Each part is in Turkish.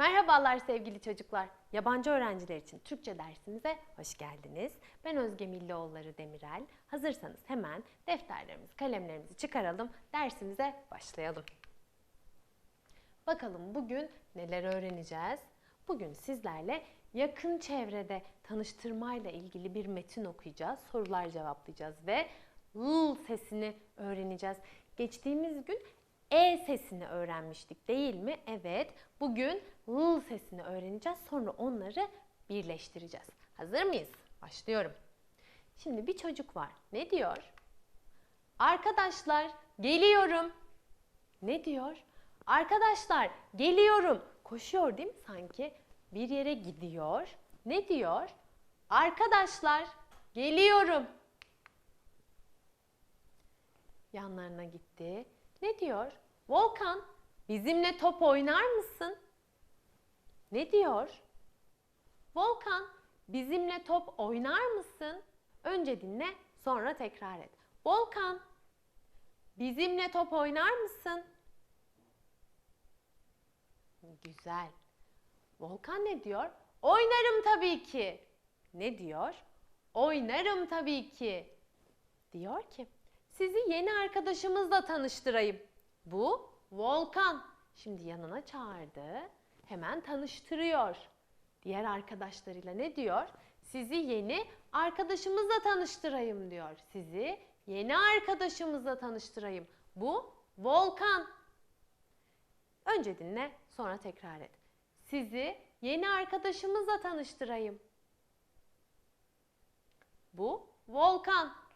Merhabalar sevgili çocuklar. Yabancı öğrenciler için Türkçe dersimize hoş geldiniz. Ben Özge Millioğulları Demirel. Hazırsanız hemen defterlerimizi, kalemlerimizi çıkaralım. Dersimize başlayalım. Bakalım bugün neler öğreneceğiz? Bugün sizlerle yakın çevrede tanıştırmayla ilgili bir metin okuyacağız. Sorular cevaplayacağız ve l sesini öğreneceğiz. Geçtiğimiz gün e sesini öğrenmiştik değil mi? Evet. Bugün l sesini öğreneceğiz. Sonra onları birleştireceğiz. Hazır mıyız? Başlıyorum. Şimdi bir çocuk var. Ne diyor? Arkadaşlar geliyorum. Ne diyor? Arkadaşlar geliyorum. Koşuyor değil mi sanki? Bir yere gidiyor. Ne diyor? Arkadaşlar geliyorum. Yanlarına gitti. Ne diyor? Volkan bizimle top oynar mısın? Ne diyor? Volkan bizimle top oynar mısın? Önce dinle sonra tekrar et. Volkan bizimle top oynar mısın? Güzel. Volkan ne diyor? Oynarım tabii ki. Ne diyor? Oynarım tabii ki. Diyor ki sizi yeni arkadaşımızla tanıştırayım. Bu Volkan. Şimdi yanına çağırdı. Hemen tanıştırıyor. Diğer arkadaşlarıyla ne diyor? Sizi yeni arkadaşımızla tanıştırayım diyor. Sizi yeni arkadaşımızla tanıştırayım. Bu Volkan. Önce dinle, sonra tekrar et. Sizi yeni arkadaşımızla tanıştırayım. Bu Volkan.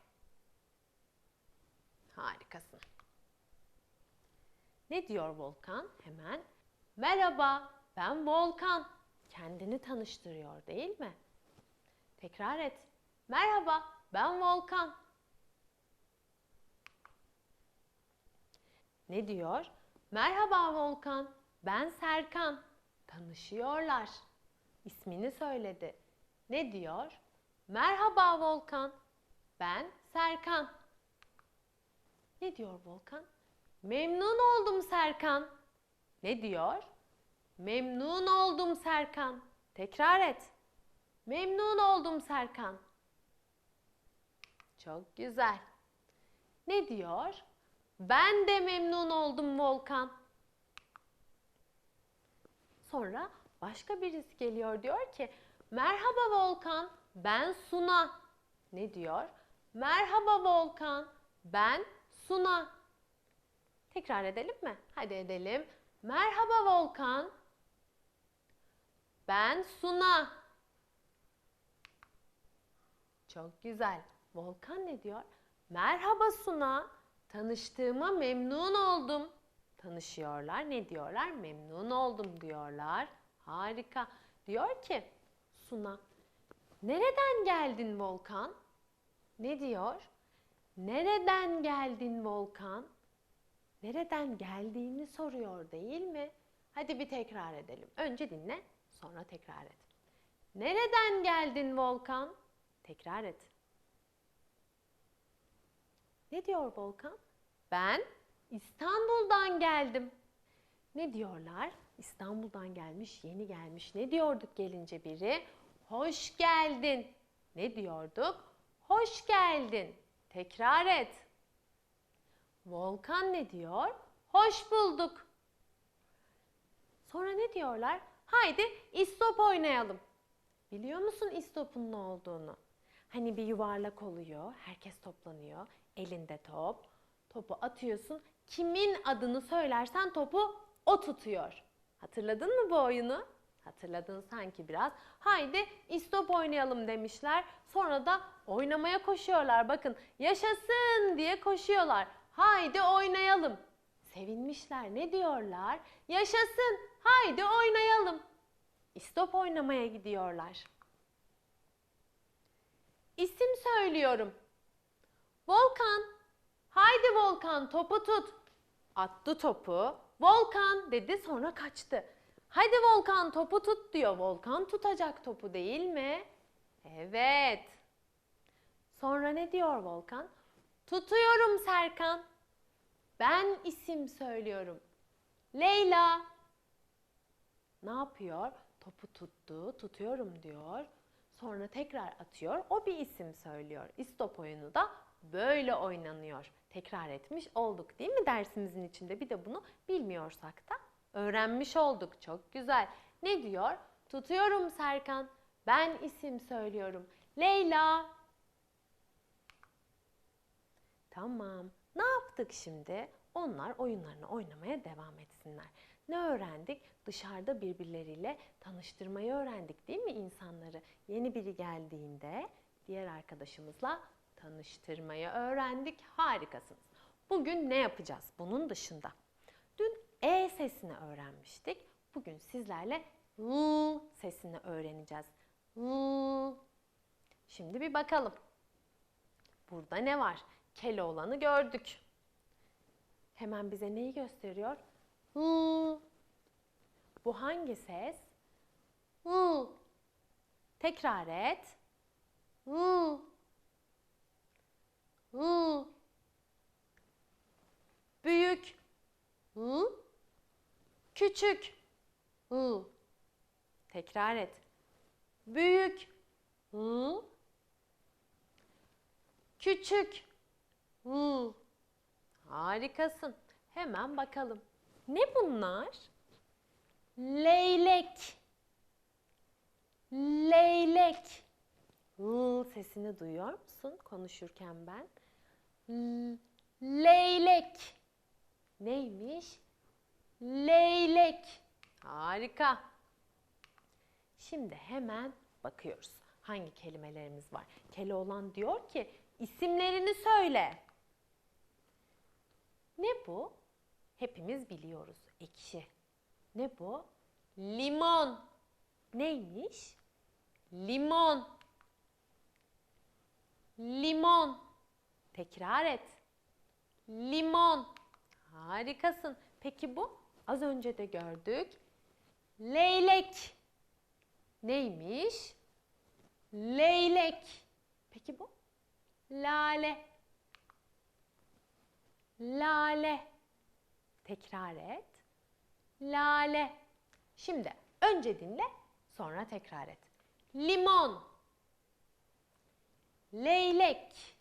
Harikasın. Ne diyor Volkan? Hemen merhaba ben Volkan. Kendini tanıştırıyor değil mi? Tekrar et. Merhaba ben Volkan. Ne diyor? Merhaba Volkan ben Serkan. Tanışıyorlar. İsmini söyledi. Ne diyor? Merhaba Volkan ben Serkan. Ne diyor Volkan? Memnun oldum Serkan. Ne diyor? Memnun oldum Serkan. Tekrar et. Memnun oldum Serkan. Çok güzel. Ne diyor? Ben de memnun oldum Volkan. Sonra başka birisi geliyor diyor ki Merhaba Volkan ben Suna. Ne diyor? Merhaba Volkan ben Suna. Tekrar edelim mi? Hadi edelim. Merhaba Volkan. Ben Suna. Çok güzel. Volkan ne diyor? Merhaba Suna. Tanıştığıma memnun oldum. Tanışıyorlar. Ne diyorlar? Memnun oldum diyorlar. Harika. Diyor ki Suna, nereden geldin Volkan? Ne diyor? Nereden geldin Volkan? Nereden geldiğini soruyor değil mi? Hadi bir tekrar edelim. Önce dinle, sonra tekrar et. Nereden geldin Volkan? Tekrar et. Ne diyor Volkan? Ben İstanbul'dan geldim. Ne diyorlar? İstanbul'dan gelmiş, yeni gelmiş. Ne diyorduk gelince biri? Hoş geldin. Ne diyorduk? Hoş geldin. Tekrar et. Volkan ne diyor? Hoş bulduk. Sonra ne diyorlar? Haydi istop oynayalım. Biliyor musun istopun ne olduğunu? Hani bir yuvarlak oluyor, herkes toplanıyor, elinde top. Topu atıyorsun, kimin adını söylersen topu o tutuyor. Hatırladın mı bu oyunu? Hatırladın sanki biraz. Haydi istop oynayalım demişler. Sonra da oynamaya koşuyorlar. Bakın yaşasın diye koşuyorlar. Haydi oynayalım. Sevinmişler. Ne diyorlar? Yaşasın. Haydi oynayalım. İstop oynamaya gidiyorlar. İsim söylüyorum. Volkan. Haydi Volkan topu tut. Attı topu. Volkan dedi sonra kaçtı. Haydi Volkan topu tut diyor. Volkan tutacak topu değil mi? Evet. Sonra ne diyor Volkan? Tutuyorum Serkan. Ben isim söylüyorum. Leyla. ne yapıyor? Topu tuttu, tutuyorum diyor. Sonra tekrar atıyor. O bir isim söylüyor. İstop oyunu da böyle oynanıyor. Tekrar etmiş olduk değil mi dersimizin içinde? Bir de bunu bilmiyorsak da öğrenmiş olduk. Çok güzel. Ne diyor? Tutuyorum Serkan. Ben isim söylüyorum. Leyla. Tamam. Ne yaptık şimdi? Onlar oyunlarını oynamaya devam etsinler. Ne öğrendik? Dışarıda birbirleriyle tanıştırmayı öğrendik değil mi insanları? Yeni biri geldiğinde diğer arkadaşımızla tanıştırmayı öğrendik. Harikasınız. Bugün ne yapacağız bunun dışında? E sesini öğrenmiştik. Bugün sizlerle L sesini öğreneceğiz. L. Şimdi bir bakalım. Burada ne var? Keloğlan'ı gördük. Hemen bize neyi gösteriyor? L. Bu hangi ses? L. Tekrar et. L. L. Büyük. L. Küçük. L. Tekrar et. Büyük. L. Küçük. L. Harikasın. Hemen bakalım. Ne bunlar? Leylek. Leylek. L sesini duyuyor musun konuşurken ben? L- Leylek. Neymiş? Leylek. Harika. Şimdi hemen bakıyoruz. Hangi kelimelerimiz var? Keloğlan diyor ki isimlerini söyle. Ne bu? Hepimiz biliyoruz. Ekşi. Ne bu? Limon. Neymiş? Limon. Limon. Tekrar et. Limon. Harikasın. Peki bu? Az önce de gördük. Leylek. Neymiş? Leylek. Peki bu? Lale. Lale. Tekrar et. Lale. Şimdi önce dinle, sonra tekrar et. Limon. Leylek.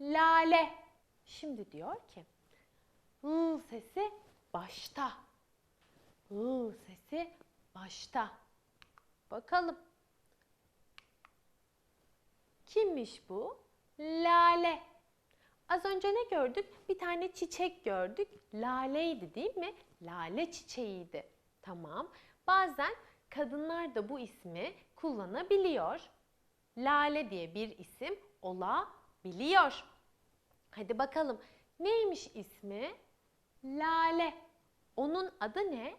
Lale. Şimdi diyor ki ı sesi başta. ı sesi başta. Bakalım. Kimmiş bu? Lale. Az önce ne gördük? Bir tane çiçek gördük. Laleydi değil mi? Lale çiçeğiydi. Tamam. Bazen kadınlar da bu ismi kullanabiliyor. Lale diye bir isim olabiliyor. Hadi bakalım. Neymiş ismi? Lale. Onun adı ne?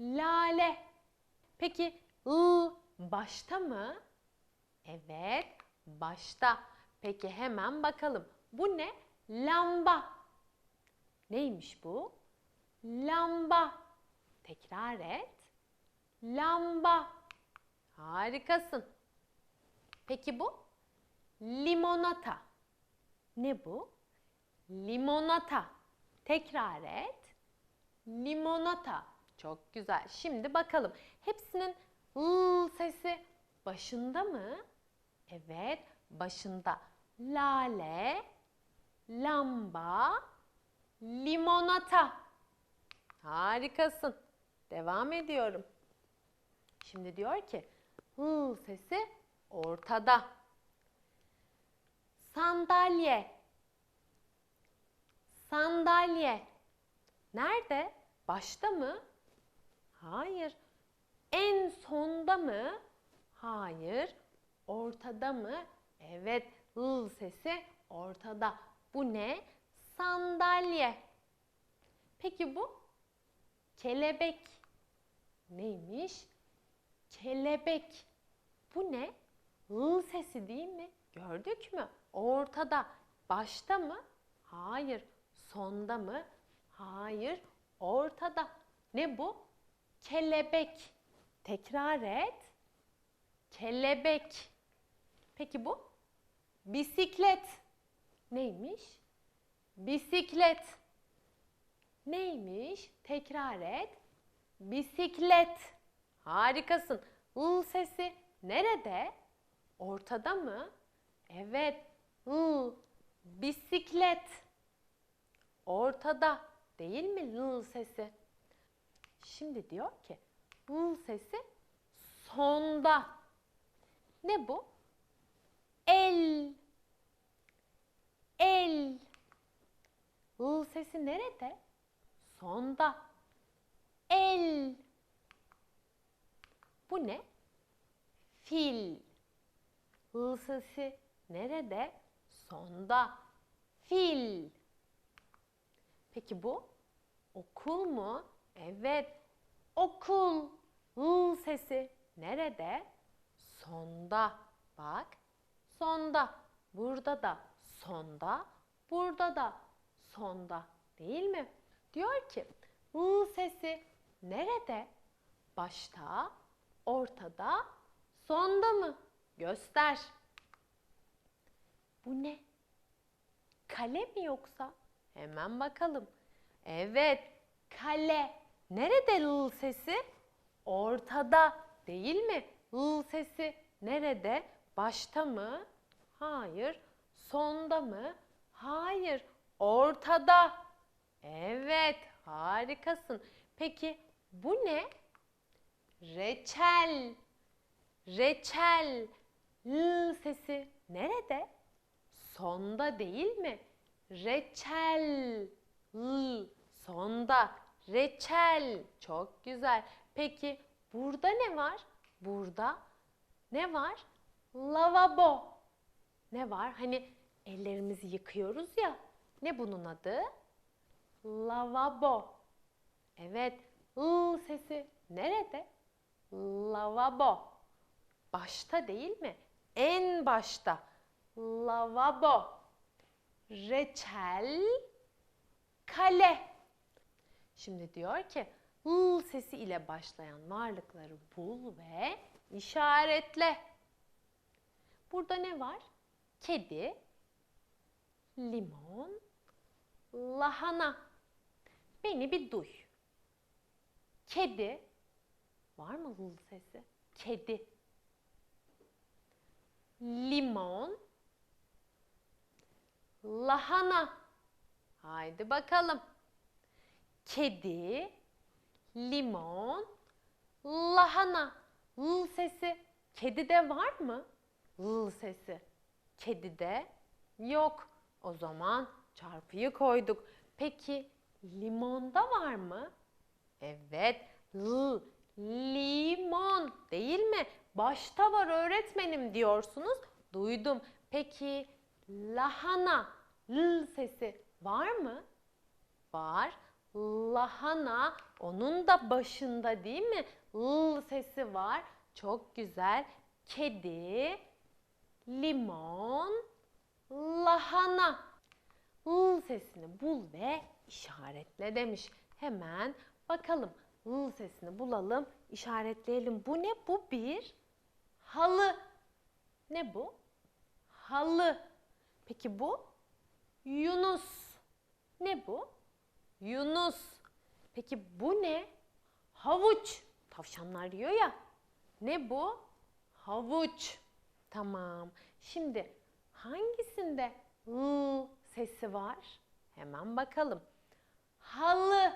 Lale. Peki ı başta mı? Evet, başta. Peki hemen bakalım. Bu ne? Lamba. Neymiş bu? Lamba. Tekrar et. Lamba. Harikasın. Peki bu? Limonata. Ne bu? Limonata. Tekrar et. Limonata. Çok güzel. Şimdi bakalım. Hepsinin ı sesi başında mı? Evet, başında. Lale, lamba, limonata. Harikasın. Devam ediyorum. Şimdi diyor ki hı sesi ortada. Sandalye. Sandalye. Nerede? Başta mı? Hayır. En sonda mı? Hayır. Ortada mı? Evet. L sesi ortada. Bu ne? Sandalye. Peki bu? Kelebek. Neymiş? Kelebek. Bu ne? L sesi değil mi? Gördük mü? Ortada. Başta mı? Hayır. Sonda mı? Hayır. Ortada. Ne bu? Kelebek. Tekrar et. Kelebek. Peki bu? Bisiklet. Neymiş? Bisiklet. Neymiş? Tekrar et. Bisiklet. Harikasın. L sesi nerede? Ortada mı? Evet. L. Bisiklet. Ortada. Değil mi L sesi? Şimdi diyor ki L sesi sonda. Ne bu? El. El. L sesi nerede? Sonda. El. Bu ne? Fil. L sesi nerede? Sonda. Fil. Peki bu? Okul mu? Evet. Okul. L sesi nerede? Sonda. Bak. Sonda. Burada da sonda. Burada da sonda. Değil mi? Diyor ki L sesi nerede? Başta, ortada, sonda mı? Göster. Bu ne? Kale mi yoksa? Hemen bakalım. Evet, kale. Nerede L sesi? Ortada, değil mi? L sesi nerede? Başta mı? Hayır. Sonda mı? Hayır. Ortada. Evet, harikasın. Peki bu ne? Reçel. Reçel. L sesi nerede? Sonda değil mi? Reçel. L sonda. Reçel. Çok güzel. Peki burada ne var? Burada ne var? Lavabo. Ne var? Hani ellerimizi yıkıyoruz ya. Ne bunun adı? Lavabo. Evet. L sesi nerede? Lavabo. Başta değil mi? En başta. Lavabo. Reçel. Kale. Şimdi diyor ki L sesi ile başlayan varlıkları bul ve işaretle. Burada ne var? Kedi, limon, lahana. Beni bir duy. Kedi. Var mı L sesi? Kedi. Limon. Lahana. Haydi bakalım. Kedi, limon, lahana. L sesi kedide var mı? L sesi kedide yok. O zaman çarpıyı koyduk. Peki limonda var mı? Evet. L limon değil mi? Başta var öğretmenim diyorsunuz. Duydum. Peki lahana l sesi var mı? Var. Lahana onun da başında değil mi? L sesi var. Çok güzel. Kedi, limon, lahana. L sesini bul ve işaretle demiş. Hemen bakalım. L sesini bulalım, işaretleyelim. Bu ne? Bu bir halı. Ne bu? Halı. Peki bu? Yunus. Ne bu? Yunus. Peki bu ne? Havuç. Tavşanlar yiyor ya. Ne bu? Havuç. Tamam. Şimdi hangisinde l sesi var? Hemen bakalım. Halı.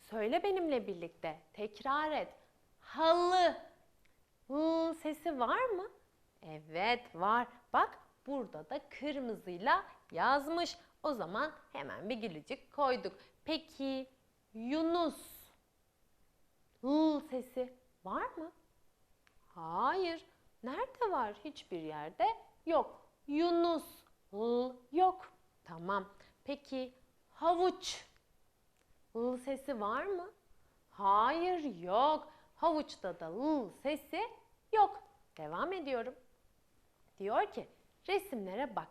Söyle benimle birlikte. Tekrar et. Halı. L sesi var mı? Evet var. Bak burada da kırmızıyla yazmış. O zaman hemen bir gülücük koyduk. Peki Yunus. L sesi var mı? Hayır. Nerede var? Hiçbir yerde yok. Yunus. L yok. Tamam. Peki havuç. L sesi var mı? Hayır yok. Havuçta da L sesi yok. Devam ediyorum. Diyor ki resimlere bak.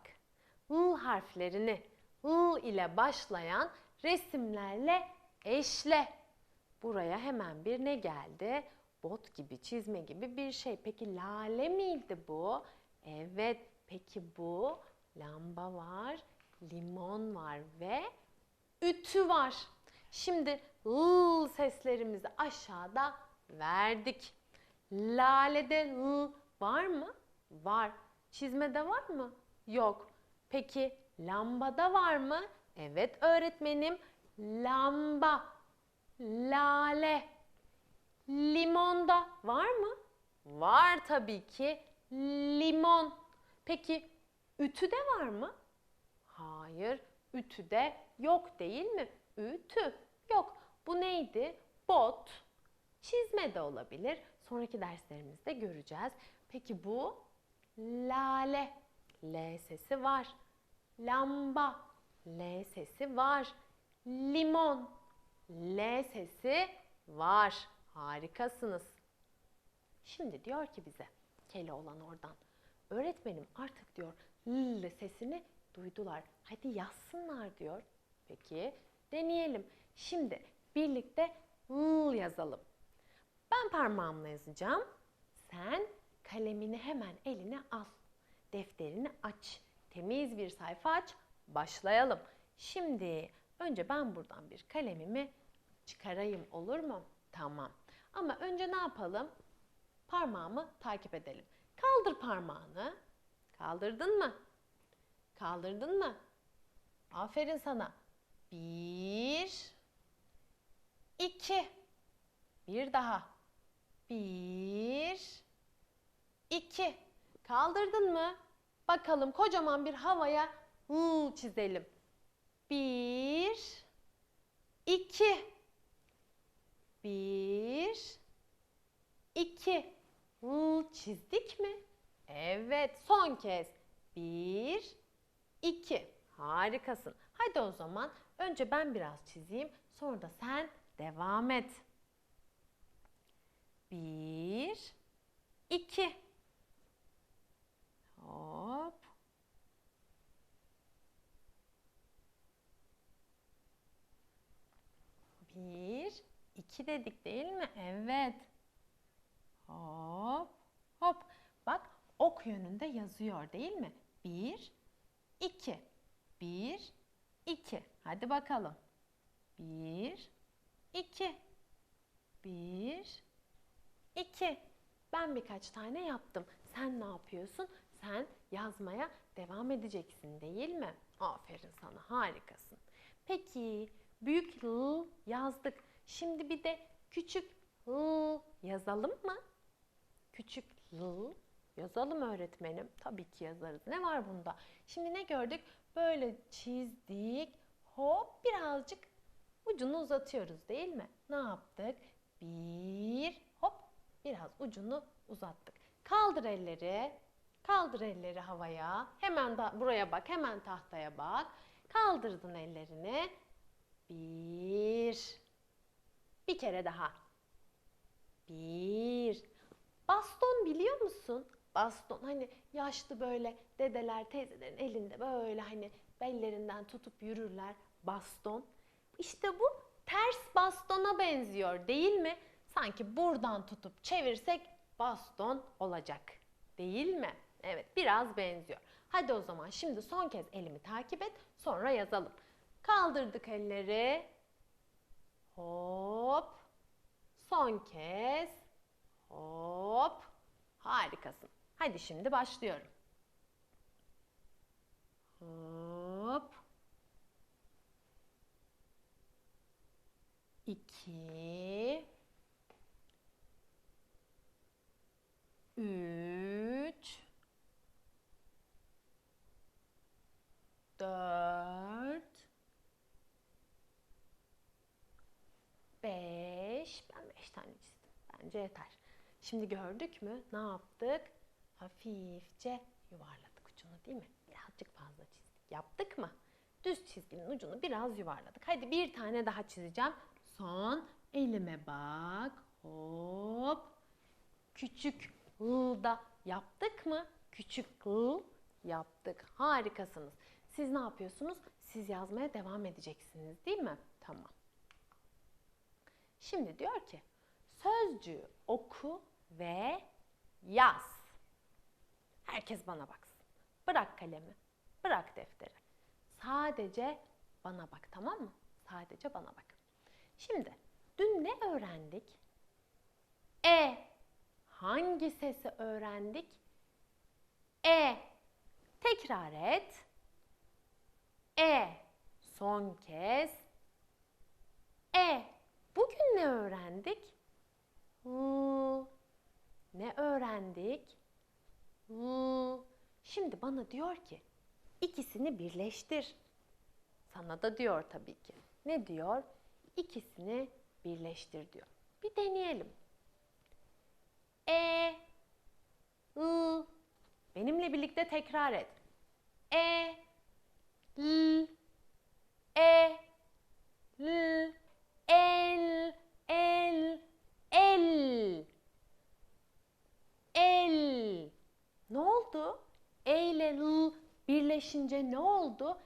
L harflerini L ile başlayan resimlerle eşle. Buraya hemen bir ne geldi? Bot gibi, çizme gibi bir şey. Peki lale miydi bu? Evet. Peki bu? Lamba var, limon var ve ütü var. Şimdi l seslerimizi aşağıda verdik. Lale'de l var mı? Var. Çizmede var mı? Yok. Peki lambada var mı? Evet öğretmenim. Lamba. Lale. Limonda var mı? Var tabii ki. Limon. Peki ütüde var mı? Hayır, ütüde yok değil mi? Ütü yok. Bu neydi? Bot. Çizme de olabilir. Sonraki derslerimizde göreceğiz. Peki bu lale. L sesi var. Lamba. L sesi var. Limon. L sesi var. Harikasınız. Şimdi diyor ki bize Keloğlan oradan. Öğretmenim artık diyor l sesini duydular. Hadi yazsınlar diyor. Peki deneyelim. Şimdi birlikte l yazalım. Ben parmağımla yazacağım. Sen kalemini hemen eline al. Defterini aç. Temiz bir sayfa aç. Başlayalım. Şimdi önce ben buradan bir kalemimi çıkarayım olur mu? Tamam. Ama önce ne yapalım? Parmağımı takip edelim. Kaldır parmağını. Kaldırdın mı? Kaldırdın mı? Aferin sana. Bir, iki. Bir daha. Bir, 2. Kaldırdın mı? Bakalım kocaman bir havaya hı çizelim. 1 2 1 2 hı çizdik mi? Evet, son kez. 1 2 Harikasın. Hadi o zaman önce ben biraz çizeyim, sonra da sen devam et. 1 2 2 dedik değil mi? Evet. Hop hop. Bak ok yönünde yazıyor değil mi? 1, 2. 1, 2. Hadi bakalım. 1, 2. 1, 2. Ben birkaç tane yaptım. Sen ne yapıyorsun? Sen yazmaya devam edeceksin değil mi? Aferin sana harikasın. Peki büyük L yazdık. Şimdi bir de küçük L yazalım mı? Küçük L yazalım öğretmenim. Tabii ki yazarız. Ne var bunda? Şimdi ne gördük? Böyle çizdik. Hop birazcık ucunu uzatıyoruz değil mi? Ne yaptık? Bir hop biraz ucunu uzattık. Kaldır elleri. Kaldır elleri havaya. Hemen da buraya bak. Hemen tahtaya bak. Kaldırdın ellerini. Bir. Bir kere daha. Bir. Baston biliyor musun? Baston hani yaşlı böyle dedeler teyzelerin elinde böyle hani bellerinden tutup yürürler baston. İşte bu ters bastona benziyor değil mi? Sanki buradan tutup çevirsek baston olacak. Değil mi? Evet biraz benziyor. Hadi o zaman şimdi son kez elimi takip et sonra yazalım. Kaldırdık elleri. Hop. Son kez. Hop. Harikasın. Hadi şimdi başlıyorum. Hop. İki. Üç. Dört. Beş. Ben beş tane çizdim. Bence yeter. Şimdi gördük mü? Ne yaptık? Hafifçe yuvarladık ucunu değil mi? Birazcık fazla çizdik. Yaptık mı? Düz çizginin ucunu biraz yuvarladık. Hadi bir tane daha çizeceğim. Son elime bak. Hop. Küçük da yaptık mı? Küçük l yaptık. Harikasınız. Siz ne yapıyorsunuz? Siz yazmaya devam edeceksiniz değil mi? Tamam. Şimdi diyor ki sözcüğü oku ve yaz. Herkes bana baksın. Bırak kalemi, bırak defteri. Sadece bana bak tamam mı? Sadece bana bak. Şimdi dün ne öğrendik? E. Hangi sesi öğrendik? E. Tekrar et. E. Son kez. E. Bugün ne öğrendik? L. Ne öğrendik? L. Şimdi bana diyor ki ikisini birleştir. Sana da diyor tabii ki. Ne diyor? İkisini birleştir diyor. Bir deneyelim. E, I. Benimle birlikte tekrar et. E, L, E, L, el, el, el, el. Ne oldu? E ile L birleşince ne oldu?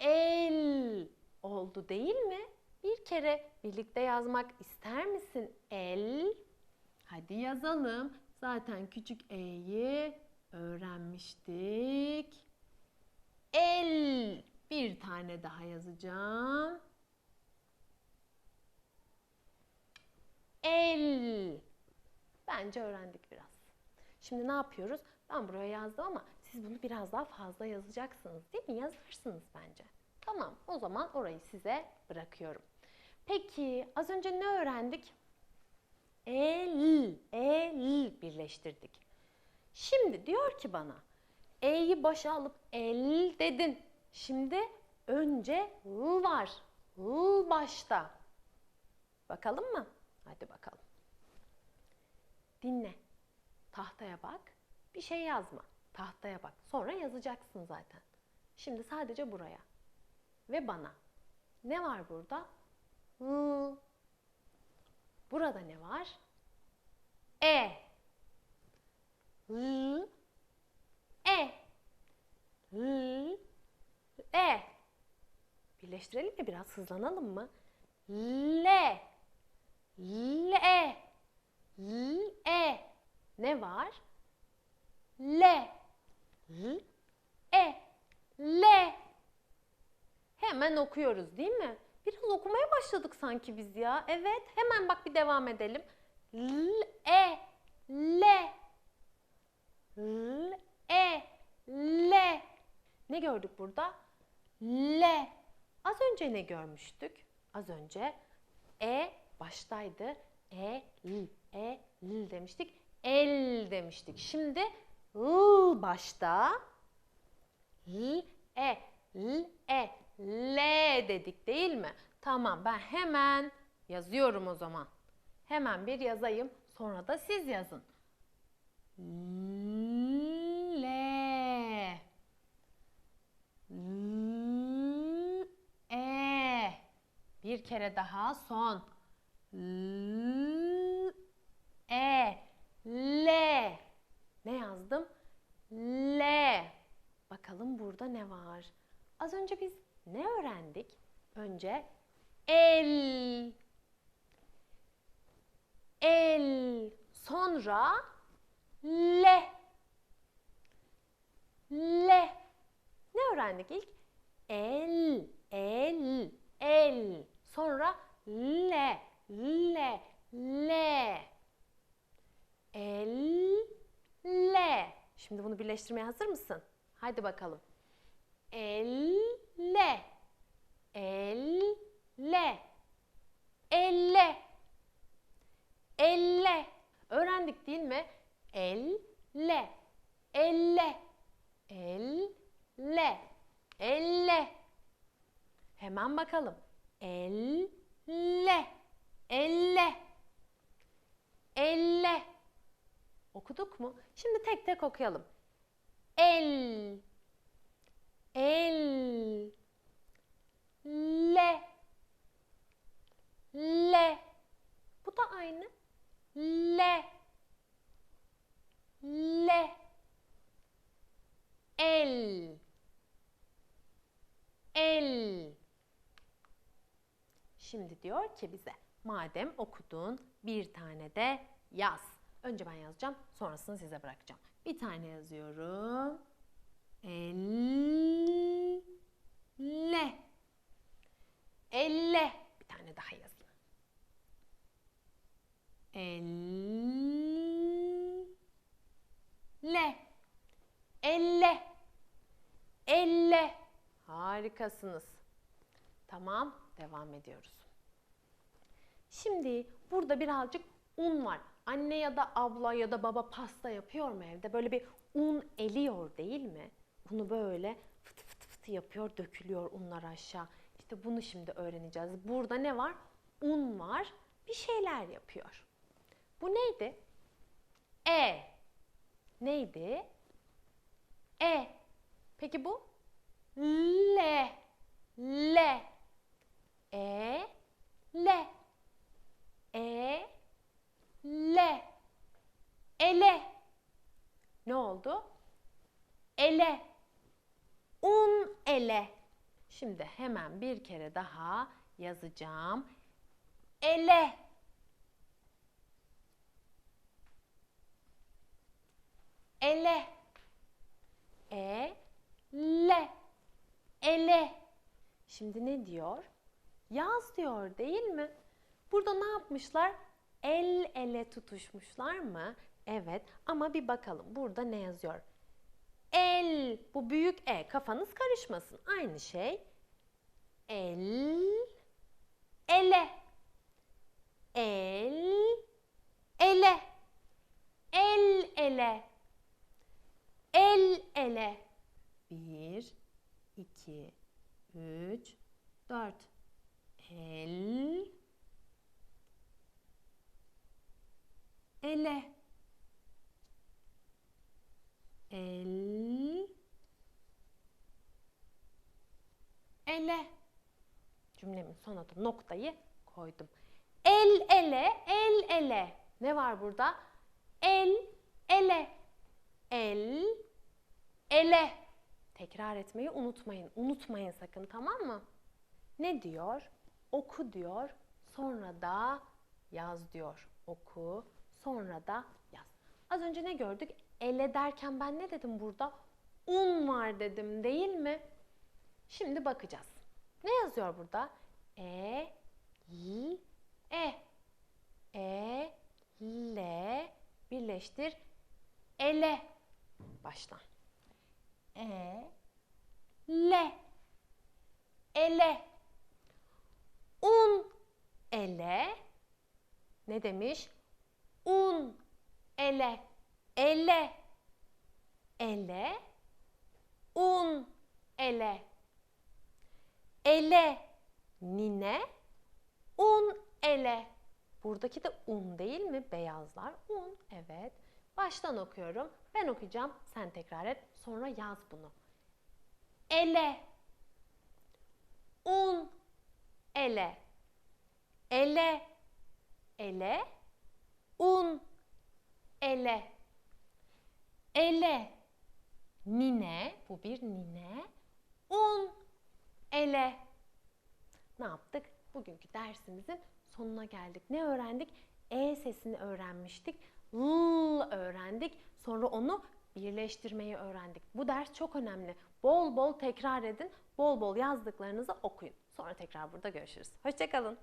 El oldu değil mi? Bir kere birlikte yazmak ister misin? El. Hadi yazalım. Zaten küçük e'yi öğrenmiştik. El. Bir tane daha yazacağım. El. Bence öğrendik biraz. Şimdi ne yapıyoruz? Ben buraya yazdım ama siz bunu biraz daha fazla yazacaksınız değil mi? Yazarsınız bence. Tamam o zaman orayı size bırakıyorum. Peki az önce ne öğrendik? El, el birleştirdik. Şimdi diyor ki bana E'yi başa alıp el dedin. Şimdi önce L var. L başta. Bakalım mı? Hadi bakalım. Dinle. Tahtaya bak. Bir şey yazma. Tahtaya bak. Sonra yazacaksın zaten. Şimdi sadece buraya. Ve bana. Ne var burada? L. Burada ne var? E. L. E. L. E. Birleştirelim mi biraz hızlanalım mı? L. L. L. E. Ne var? L. L. E. L. Hemen okuyoruz değil mi? Biraz okumaya başladık sanki biz ya. Evet, hemen bak bir devam edelim. L, e, L. L, e, L. Ne gördük burada? L. Az önce ne görmüştük? Az önce e baştaydı. E, L, e, L demiştik. El demiştik. Şimdi L başta. L, e, L, e, L dedik değil mi? Tamam ben hemen yazıyorum o zaman. Hemen bir yazayım. Sonra da siz yazın. L L E Bir kere daha son. L E L Ne yazdım? L. Bakalım burada ne var? Az önce biz ne öğrendik? Önce el. El. Sonra le le ne öğrendik ilk? El el el. Sonra le le le el le şimdi bunu birleştirmeye hazır mısın? Hadi bakalım. Elle. Elle. Elle. Elle. Öğrendik değil mi? Elle. Elle. Elle. Elle. Hemen bakalım. Elle. Elle. Elle okuduk mu? Şimdi tek tek okuyalım. El el le le. Bu da aynı. Le le. El el. Şimdi diyor ki bize madem okudun bir tane de yaz. Önce ben yazacağım. Sonrasını size bırakacağım. Bir tane yazıyorum. Elle. Elle. Bir tane daha yazayım. Elle. Elle. Elle. Harikasınız. Tamam, devam ediyoruz. Şimdi burada birazcık un var. Anne ya da abla ya da baba pasta yapıyor mu evde? Böyle bir un eliyor değil mi? Bunu böyle fıtı fıtı fıtı yapıyor, dökülüyor unlar aşağı. İşte bunu şimdi öğreneceğiz. Burada ne var? Un var. Bir şeyler yapıyor. Bu neydi? E. Neydi? E. Peki bu? L. L. E. L. E. L. Ele. Ne oldu? Ele. Un ele. Şimdi hemen bir kere daha yazacağım. Ele. Ele. E. Le. Ele. Şimdi ne diyor? Yaz diyor değil mi? Burada ne yapmışlar? El ele tutuşmuşlar mı? Evet ama bir bakalım burada ne yazıyor? El bu büyük E kafanız karışmasın. Aynı şey. El ele el ele el ele el ele bir iki üç dört el ele el ele cümlemin sonuna noktayı koydum. El ele el ele ne var burada? El ele el ele tekrar etmeyi unutmayın. Unutmayın sakın tamam mı? Ne diyor? Oku diyor. Sonra da yaz diyor. Oku. Sonra da yaz. Az önce ne gördük? Ele derken ben ne dedim burada? Un var dedim değil mi? Şimdi bakacağız. Ne yazıyor burada? E, L, E. E, L, birleştir. Ele. Baştan. E, L. Ele. Un, ele. Ne demiş? Un, ele. Ele. Ele. Un, ele. Ele. Nine. Un, ele. Buradaki de un değil mi? Beyazlar. Un. Evet. Baştan okuyorum. Ben okuyacağım. Sen tekrar et. Sonra yaz bunu. Ele. Un. Ele. Ele. Ele. Un. Ele. Ele. Nine. Bu bir nine. Un. Ele. Ne yaptık? Bugünkü dersimizin sonuna geldik. Ne öğrendik? E sesini öğrenmiştik. L öğrendik. Sonra onu birleştirmeyi öğrendik. Bu ders çok önemli. Bol bol tekrar edin. Bol bol yazdıklarınızı okuyun. Sonra tekrar burada görüşürüz. Hoşçakalın.